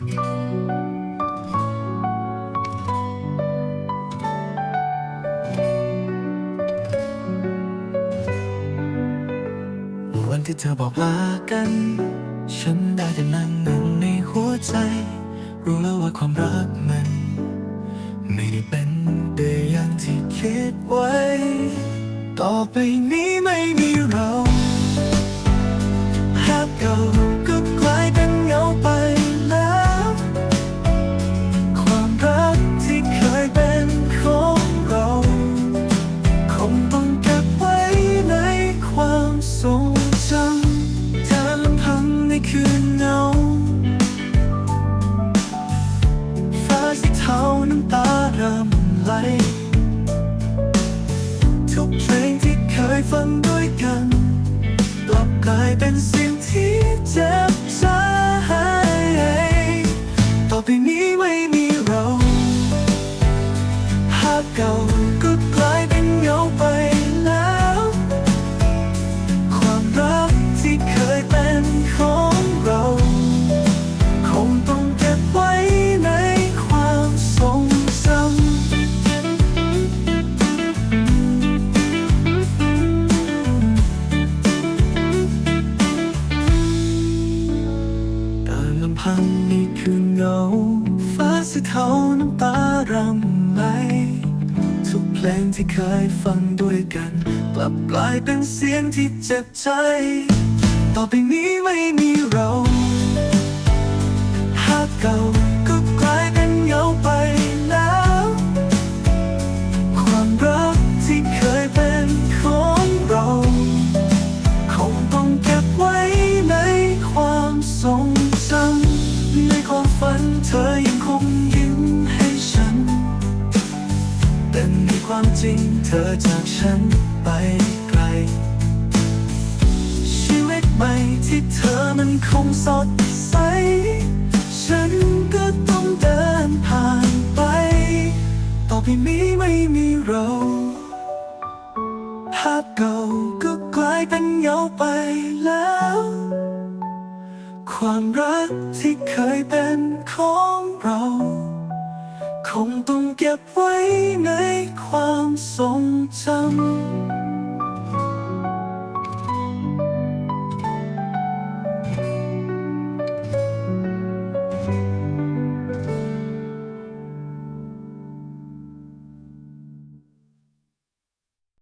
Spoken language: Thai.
วันที่เธอบอกลากัน ฉันได้แต่นั่งหนึ่งในหัวใจ รู้แล้วว่าความรักมัน ไม่ได้เป็นได้อย่างที่คิดไว้ ต่อไปนี้ ไหล ทุกเพลงที่เคยฟังด้วยกัน กลับกลายเป็นสิ่งที่เจ็บ พังนี่คือเงา ฟ้าสีเทาน้ำตารำไหลทุกเพลงที่เคยฟังด้วยกัน กลับกลายเป็นเสียงที่เจ็บใจ ต่อไปนี้ไม่มีเราหากเก่า เธอจากฉันไปไกล ชีวิตใหม่ที่เธอมันคงสดใส ฉันก็ต้องเดินผ่านไป ต่อไปนี้ไม่มีเรา ภาพเก่าก็กลายเป็นเงาไปแล้ว ความรักที่เคยเป็นของเรา คงต้องเก็บไว้ในความทรงจำ